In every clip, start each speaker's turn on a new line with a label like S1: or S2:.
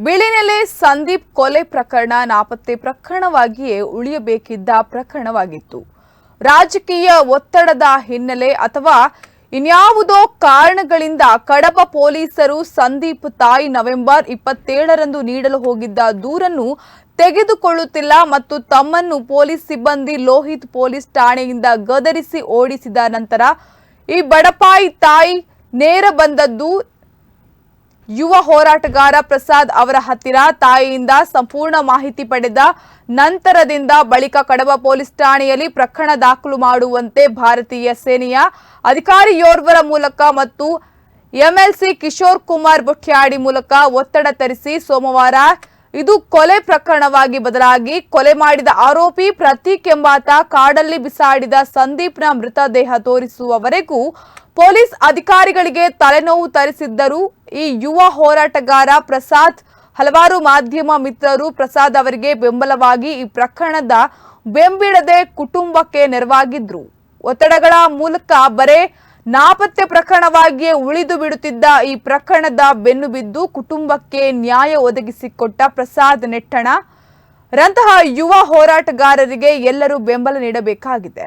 S1: ಬಿಳಿನೆಲೆ ಸಂದೀಪ್ ಕೊಲೆ ಪ್ರಕರಣ ನಾಪತ್ತೆ ಪ್ರಕರಣವಾಗಿಯೇ ಉಳಿಯಬೇಕಿದ್ದ ಪ್ರಕರಣವಾಗಿತ್ತು. ರಾಜಕೀಯ ಒತ್ತಡದ ಹಿನ್ನೆಲೆ ಅಥವಾ ಇನ್ಯಾವುದೋ ಕಾರಣಗಳಿಂದ ಕಡಬ ಪೊಲೀಸರು ಸಂದೀಪ್ ತಾಯಿ ನವೆಂಬರ್ ಇಪ್ಪತ್ತೇಳರಂದು ನೀಡಲು ಹೋಗಿದ್ದ ದೂರನ್ನು ತೆಗೆದುಕೊಳ್ಳುತ್ತಿಲ್ಲ ಮತ್ತು ತಮ್ಮನ್ನು ಪೊಲೀಸ್ ಸಿಬ್ಬಂದಿ ಲೋಹಿತ್ ಪೊಲೀಸ್ ಠಾಣೆಯಿಂದ ಗದರಿಸಿ ಓಡಿಸಿದ ನಂತರ ಈ ಬಡಪಾಯಿ ತಾಯಿ ನೇರ ಬಂದದ್ದು ಯುವ ಹೋರಾಟಗಾರ ಪ್ರಸಾದ್ ಅವರ ಹತ್ತಿರ ತಾಯಿಯಿಂದ ಸಂಪೂರ್ಣ ಮಾಹಿತಿ ಪಡೆದ ನಂತರದಿಂದ ಬಳಿಕ ಕಡಬ ಪೊಲೀಸ್ ಠಾಣೆಯಲ್ಲಿ ಪ್ರಕರಣ ದಾಖಲು ಮಾಡುವಂತೆ ಭಾರತೀಯ ಸೇನೆಯ ಅಧಿಕಾರಿಯೋರ್ವರ ಮೂಲಕ ಮತ್ತು ಎಂಎಲ್ಸಿ ಕಿಶೋರ್ ಕುಮಾರ್ ಬುಟ್ಯಾಡಿ ಮೂಲಕ ಒತ್ತಡ ತರಿಸಿ ಸೋಮವಾರ ಇದು ಕೊಲೆ ಪ್ರಕರಣವಾಗಿ ಬದಲಾಗಿ ಕೊಲೆ ಮಾಡಿದ ಆರೋಪಿ ಪ್ರತೀಕ್ ಎಂಬಾತ ಕಾಡಲ್ಲಿ ಬಿಸಾಡಿದ ಸಂದೀಪ್ನ ಮೃತದೇಹ ತೋರಿಸುವವರೆಗೂ ಪೊಲೀಸ್ ಅಧಿಕಾರಿಗಳಿಗೆ ತಲೆನೋವು ತರಿಸಿದ್ದರು ಈ ಯುವ ಹೋರಾಟಗಾರ ಪ್ರಸಾದ್, ಹಲವಾರು ಮಾಧ್ಯಮ ಮಿತ್ರರು ಪ್ರಸಾದ್ ಅವರಿಗೆ ಬೆಂಬಲವಾಗಿ ಈ ಪ್ರಕರಣದ ಬೆಂಬಿಡದೆ ಕುಟುಂಬಕ್ಕೆ ನೆರವಾಗಿದ್ರು. ಒತ್ತಡಗಳ ಮೂಲಕ ಬರೇ ನಾಪತ್ತೆ ಪ್ರಕರಣವಾಗಿಯೇ ಉಳಿದು ಬಿಡುತ್ತಿದ್ದ ಈ ಪ್ರಕರಣದ ಬೆನ್ನು ಬಿದ್ದು ಕುಟುಂಬಕ್ಕೆ ನ್ಯಾಯ ಒದಗಿಸಿಕೊಟ್ಟ ಪ್ರಸಾದ್ ನೆಟ್ಟಣ. ರಂತಹ ಯುವ ಹೋರಾಟಗಾರರಿಗೆ ಎಲ್ಲರೂ ಬೆಂಬಲ ನೀಡಬೇಕಾಗಿದೆ.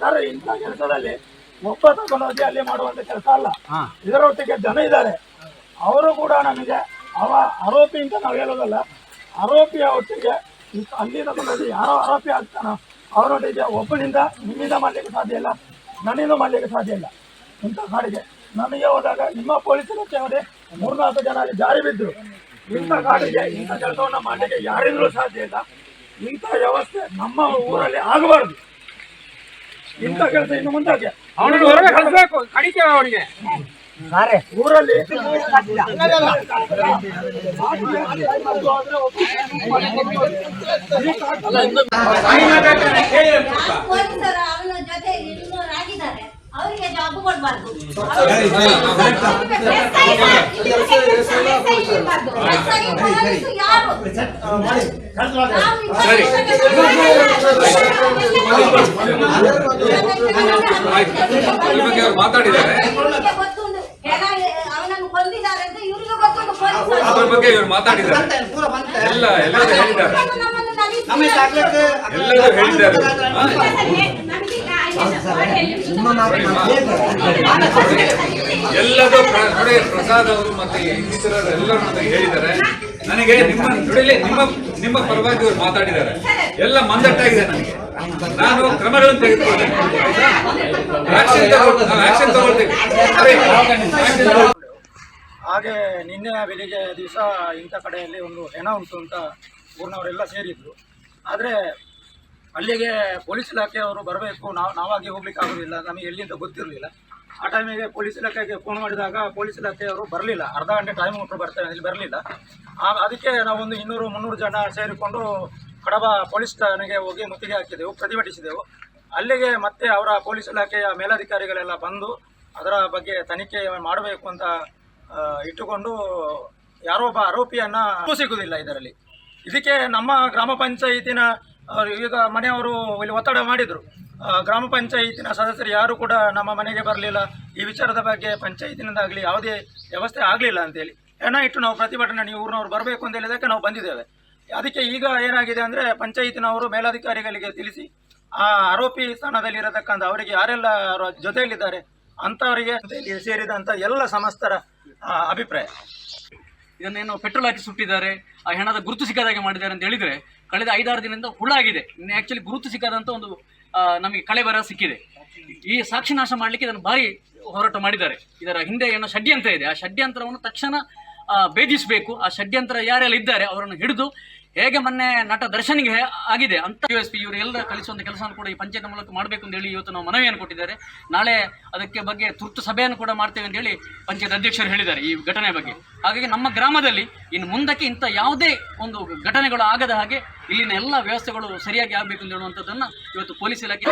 S2: ಸರ್ ಇಂಥ ಕೆಲಸದಲ್ಲಿ ಒಬ್ಬ ಅಲ್ಲಿ ಮಾಡುವಂತ ಕೆಲಸ ಅಲ್ಲ ಇದರೊಟ್ಟಿಗೆ ಜನ ಇದ್ದಾರೆ ಅವರು ಕೂಡ ನಮಗೆ ಅವ ಆರೋಪಿ ಅಂತ ನಾವು ಹೇಳೋದಲ್ಲ ಆರೋಪಿಯ ಒಟ್ಟಿಗೆ ಅಲ್ಲಿ ತಗೊಂಡೋಗಿ ಯಾರೋ ಆರೋಪಿ ಆಗ್ತಾನೋ ಅವರೊಟ್ಟಿಗೆ ಒಬ್ಬನಿಂದ ನಿಮ್ಮಿಂದ ಮಾಡ್ಲಿಕ್ಕೆ ಸಾಧ್ಯ ಇಲ್ಲ ನನ್ನಿಂದ ಮಾಡ್ಲಿಕ್ಕೆ ಸಾಧ್ಯ ಇಲ್ಲ ಇಂಥ ಕಾಡಿಗೆ ನನಗೆ ಹೋದಾಗ ನಿಮ್ಮ ಪೊಲೀಸ್ ಇಲಾಖೆ ಅವರೇ ಮೂರ್ನಾಲ್ಕು ಜನ ಜಾರಿ ಬಿದ್ದರು ಇಂಥ ಕಾಡಿಗೆ ಇಂಥ ಕೆಲಸವನ್ನ ಮಾಡಲಿಕ್ಕೆ ಯಾರಿಂದಲೂ ಸಾಧ್ಯ ಇಲ್ಲ ಇಂಥ ವ್ಯವಸ್ಥೆ ನಮ್ಮ ಊರಲ್ಲಿ ಆಗಬಾರ್ದು ಇಂಥ ಕೆಲಸ ಇನ್ನು ಮುಂದಾಗೆ
S3: ಅವನಿಗೆ ಹೊರಗೆ ಕಳಿಸ್ಬೇಕು ಕಡಿತೇವೆ ಅವನಿಗೆ
S2: ಊರಲ್ಲಿ
S4: ಅವರಿಗೆ ಜಾಬ್ ಕೊಡ್ಬಾರ್ದು
S5: ಈ ಬಗ್ಗೆ ಅವ್ರು ಮಾತಾಡಿದ್ದಾರೆ. ಅದ್ರ ಬಗ್ಗೆ ಇವ್ರು ಮಾತಾಡಿದ್ದಾರೆ. ಎಲ್ಲ ಎಲ್ಲರೂ ಹೇಳಿದ್ದಾರೆ. ಎಲ್ಲರೂ ಹೇಳಿದ್ದಾರೆ? ಎಲ್ಲದೂ ಪ್ರಸಾದ್ ಅವರು ಮತ್ತೆ ಇನ್ನಿತರ ಎಲ್ಲರೂ ಹೇಳಿದ್ದಾರೆ. ನನಗೆ ನಿಮ್ಮ ನುಡಿಲಿ ನಿಮ್ಮ ನಿಮ್ಮ ಪರವಾಗಿ ಅವರು ಮಾತಾಡಿದ್ದಾರೆ. ಎಲ್ಲ ಮಂದಟ್ಟಾಗಿದೆ ನನಗೆ. ನಾನು ಕ್ರಮಗಳನ್ನು ತೆಗೆದುಕೊಂಡೆ ಆಕ್ಷನ್ ಆಕ್ಷನ್ ತಗೊಳ್ತೇವೆ ತಗೊಳ್ತೇವೆ.
S2: ಹಾಗೆ ನಿನ್ನೆ ಬೆಳಿಗ್ಗೆ ದಿವಸ ಇಂಥ ಕಡೆಯಲ್ಲಿ ಒಂದು ಹೆಣ ಉಂಟು ಅಂತ ಊರಿನವರೆಲ್ಲ ಸೇರಿದ್ರು. ಆದರೆ ಅಲ್ಲಿಗೆ ಪೊಲೀಸ್ ಇಲಾಖೆಯವರು ಬರಬೇಕು, ನಾವು, ನಾವಾಗಿ ಹೋಗ್ಲಿಕ್ಕೆ ಆಗೋದಿಲ್ಲ ನಮಗೆ ಎಲ್ಲಿಂದ ಗೊತ್ತಿರಲಿಲ್ಲ. ಆ ಟೈಮಿಗೆ ಪೊಲೀಸ್ ಇಲಾಖೆಗೆ ಫೋನ್ ಮಾಡಿದಾಗ ಪೊಲೀಸ್ ಇಲಾಖೆಯವರು ಬರಲಿಲ್ಲ. ಅರ್ಧ ಗಂಟೆ ಟೈಮ್ ಕೊಟ್ಟು ಬರ್ತೇವೆ ಇಲ್ಲಿ ಬರಲಿಲ್ಲ. ಅದಕ್ಕೆ ನಾವೊಂದು ಇನ್ನೂರು, ಮುನ್ನೂರು ಜನ ಸೇರಿಕೊಂಡು ಕಡಬ ಪೊಲೀಸ್ ಠಾಣೆಗೆ ಹೋಗಿ ಮುತ್ತಿಗೆ ಹಾಕಿದೆವು, ಪ್ರತಿಭಟಿಸಿದೆವು. ಅಲ್ಲಿಗೆ ಮತ್ತೆ ಅವರ ಪೊಲೀಸ್ ಇಲಾಖೆಯ ಮೇಲಧಿಕಾರಿಗಳೆಲ್ಲ ಬಂದು ಅದರ ಬಗ್ಗೆ ತನಿಖೆ ಮಾಡಬೇಕು ಅಂತ ಇಟ್ಟುಕೊಂಡು ಯಾರೋ ಒಬ್ಬ ಆರೋಪಿಯನ್ನು ಸಿಗುವುದಿಲ್ಲ ಇದರಲ್ಲಿ. ಇದಕ್ಕೆ ನಮ್ಮ ಗ್ರಾಮ ಪಂಚಾಯಿತಿನ ಈಗ ಮನೆಯವರು ಇಲ್ಲಿ ಒತ್ತಡ ಮಾಡಿದರು. ಗ್ರಾಮ ಪಂಚಾಯಿತಿನ ಸದಸ್ಯರು ಯಾರು ಕೂಡ ನಮ್ಮ ಮನೆಗೆ ಬರಲಿಲ್ಲ. ಈ ವಿಚಾರದ ಬಗ್ಗೆ ಪಂಚಾಯಿತಿನಿಂದಾಗಲಿ ಯಾವುದೇ ವ್ಯವಸ್ಥೆ ಆಗಲಿಲ್ಲ ಅಂತೇಳಿ. ಹೆಣ ಇಟ್ಟು ನಾವು ಪ್ರತಿಭಟನೆ, ನೀವು ಊರಿನವ್ರು ಬರಬೇಕು ಅಂತ ಹೇಳಿದಕ್ಕೆ ನಾವು ಬಂದಿದ್ದೇವೆ. ಅದಕ್ಕೆ ಈಗ ಏನಾಗಿದೆ ಅಂದರೆ ಪಂಚಾಯಿತಿನವರು ಮೇಲಾಧಿಕಾರಿಗಳಿಗೆ ತಿಳಿಸಿ, ಆ ಆರೋಪಿ ಸ್ಥಾನದಲ್ಲಿ ಇರತಕ್ಕಂಥ ಅವರಿಗೆ ಯಾರೆಲ್ಲ ಜೊತೆಯಲ್ಲಿದ್ದಾರೆ, ಅಂಥವರಿಗೆ ಸೇರಿದಂಥ ಎಲ್ಲ ಸಮಸ್ತರ ಅಭಿಪ್ರಾಯ.
S6: ಇದನ್ನೇನು ಪೆಟ್ರೋಲ್ ಹಾಕಿ ಸುಟ್ಟಿದ್ದಾರೆ, ಆ ಹೆಣದ ಗುರುತು ಸಿಕ್ಕದ ಹಾಗೆ ಮಾಡಿದ್ದಾರೆ ಅಂತ ಹೇಳಿದ್ರೆ ಕಳೆದ ಐದಾರು ದಿನದಿಂದ ಹುಳಾಗಿದೆ ಆಗಿದೆ. ಆಕ್ಚುಲಿ ಗುರುತು ಸಿಕ್ಕದಂತ ಒಂದು ನಮಗೆ ಕಳೆ ಬರ ಸಿಕ್ಕಿದೆ. ಈ ಸಾಕ್ಷಿ ನಾಶ ಮಾಡಲಿಕ್ಕೆ ಇದನ್ನು ಭಾರಿ ಹೋರಾಟ ಮಾಡಿದ್ದಾರೆ. ಇದರ ಹಿಂದೆ ಏನೋ ಷಡ್ಯಂತ್ರ ಇದೆ. ಆ ಷಡ್ಯಂತ್ರವನ್ನು ತಕ್ಷಣ ಭೇದಿಸಬೇಕು. ಆ ಷಡ್ಯಂತ್ರ ಯಾರೆಲ್ಲ ಇದ್ದಾರೆ ಅವರನ್ನು ಹಿಡಿದು ಹೇಗೆ ಮೊನ್ನೆ ನಟ ದರ್ಶನ್ಗೆ ಹೇ- ಆಗಿದೆ ಅಂತ ಯು ಎಸ್ ಪಿ ಇವರು ಎಲ್ಲ ಕಲಿಸುವಂತ ಕೆಲಸವನ್ನು ಕೂಡ ಈ ಪಂಚಾಯತ್ ಮೂಲಕ ಮಾಡಬೇಕು ಅಂತ ಹೇಳಿ ಇವತ್ತು ನಾವು ಮನವಿಯನ್ನು ಕೊಟ್ಟಿದ್ದಾರೆ. ನಾಳೆ ಅದಕ್ಕೆ ಬಗ್ಗೆ ತುರ್ತು ಸಭೆಯನ್ನು ಕೂಡ ಮಾಡ್ತೇವೆ ಅಂತ ಹೇಳಿ ಪಂಚಾಯತ್ ಅಧ್ಯಕ್ಷರು ಹೇಳಿದ್ದಾರೆ ಈ ಘಟನೆ ಬಗ್ಗೆ. ಹಾಗಾಗಿ ನಮ್ಮ ಗ್ರಾಮದಲ್ಲಿ ಇನ್ನು ಮುಂದಕ್ಕೆ ಇಂಥ ಯಾವುದೇ ಒಂದು ಘಟನೆಗಳು ಆಗದ ಹಾಗೆ ಇಲ್ಲಿನ ಎಲ್ಲ ವ್ಯವಸ್ಥೆಗಳು ಸರಿಯಾಗಿ ಆಗಬೇಕು ಅಂತ ಹೇಳುವಂಥದ್ದನ್ನು ಇವತ್ತು ಪೊಲೀಸ್ ಇಲಾಖೆ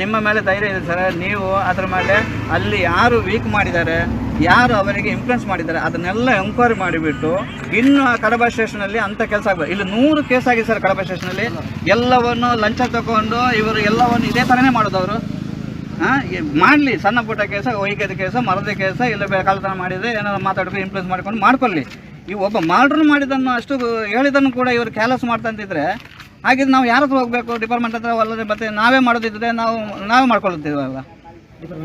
S7: ನಿಮ್ಮ ಮೇಲೆ ಧೈರ್ಯ ಇದೆ ಸರ್. ನೀವು ಅದ್ರ ಮೇಲೆ ಅಲ್ಲಿ ಯಾರು ವೀಕ್ ಮಾಡಿದ್ದಾರೆ, ಯಾರು ಅವರಿಗೆ ಇನ್ಫ್ಲುಯೆನ್ಸ್ ಮಾಡಿದ್ದಾರೆ, ಅದನ್ನೆಲ್ಲ ಎಂಕ್ವೈರಿ ಮಾಡಿಬಿಟ್ಟು ಇನ್ನು ಆ ಕಡಬ ಸ್ಟೇಷನಲ್ಲಿ ಅಂತ ಕೆಲಸ ಆಗಬೇಕು ಇಲ್ಲಿ ನೂರು ಕೇಸ್ ಆಗಿದೆ ಸರ್ ಕಡಬ ಸ್ಟೇಷನಲ್ಲಿ ಎಲ್ಲವನ್ನು ಲಂಚ ತಗೊಂಡು ಇವರು ಎಲ್ಲವನ್ನು ಇದೇ ಥರನೇ ಮಾಡೋದು ಅವರು. ಹಾಂ ಮಾಡಲಿ, ಸಣ್ಣ ಪುಟ್ಟ ಕೇಸ ವೈದ್ಯದ ಕೇಸ ಮರದ ಕೇಸ ಇಲ್ಲ ಕಳ್ಳತನ ಮಾಡಿದರೆ ಏನಾದ್ರು ಮಾತಾಡ್ಕೊಂಡು ಇನ್ಫ್ಲೂಯೆನ್ಸ್ ಮಾಡ್ಕೊಂಡು ಮಾಡ್ಕೊಳ್ಳಿ. ಈ ಒಬ್ಬ ಮಾಡ್ರು ಮಾಡಿದ್ದನ್ನು ಅಷ್ಟು ಹೇಳಿದ್ದನ್ನು ಕೂಡ ಇವರು ಕ್ಯಾಲಸ್ ಮಾಡ್ತಂತಿದ್ರೆ ಹಾಗಿದ್ರೆ ನಾವು ಯಾರ ಹತ್ರ ಹೋಗಬೇಕು? ಡಿಪಾರ್ಟ್ಮೆಂಟ್ ಹತ್ರ ಅಲ್ಲದೆ ಮತ್ತೆ ನಾವೇ ಮಾಡೋದಿದ್ರೆ ನಾವು ನಾವೇ ಮಾಡ್ಕೊಳ್ತಿದ್ವಲ್ಲ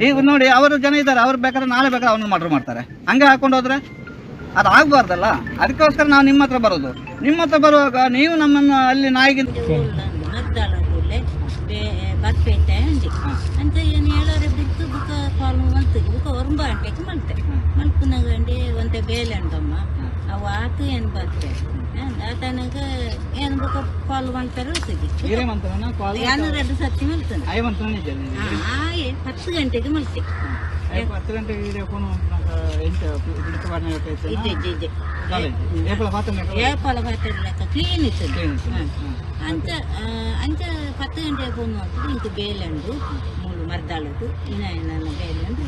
S7: ಈಗ ನೋಡಿ ಅವರು ಜನ ಇದ್ದಾರೆ ಅವ್ರು ಬೇಕಾದ್ರೆ ನಾಳೆ ಬೇಕಾದ್ರೆ ಅವನು ಮರ್ಡರ್ ಮಾಡ್ತಾರೆ. ಹಂಗೆ ಹಾಕೊಂಡು ಹೋದ್ರೆ ಅದು ಆಗಬಾರ್ದಲ್ಲ? ಅದಕ್ಕೋಸ್ಕರ ನಾವು ನಿಮ್ಮ ಹತ್ರ ಬರೋದು. ನಿಮ್ಮ ಹತ್ರ ಬರುವಾಗ ನೀವು ನಮ್ಮನ್ನು ಅಲ್ಲಿ ನಾಯಿಗೆ
S8: ಬರ್ಪೇಟೆ ಅಂತ ಏನು ಹೇಳೋರೆ ಬಿಟ್ಟು ಬುಕ್ಕ ಕಾಲು ಮಲ್ತು ಬುಕ್ಕ ಒರಂಬ ಗಂಟೆಗೆ ಮಲ್ತೆ ಮಲ್ಪುನ ಗಂಟೆ ಒಂತೆ ಬೇಲೆ ಅವು ಆತು ಏನು ಬರ್ತೆ? ಆತನಾಗ ಏನು ಬುಕ್ಕ ಕಾಲು
S7: ಕಾಲ್
S8: ಏನು ರೆಡ್ ಸತ್ತಿ ಮಲ್ತಾನೆ ಆಯ್ ಹತ್ತು ಗಂಟೆಗೆ ಮಲ್ತೆ.
S7: ಹತ್ತು ಗಂಟೆಗೆ
S8: ಏಪಲ ಬಾತ್ರೂಮ್ ಕ್ಲೀನ್ ಇತ್ತು.
S7: Clean ಇತ್ತು.
S8: ಅಂಚ ಆ, ಅಂಚ ಪತ್ತು ಗಂಟೆ ಫೋನ್ ಮಾಡ್ತಿದ್ದು ಇಂಕ ಬೇಲೆ ಉಂಡು ಮೂಳು ಮರ್ದಾಳದು ಇನ್ನ ನನ್ನ ಬೇಲೆ ಉಂಡು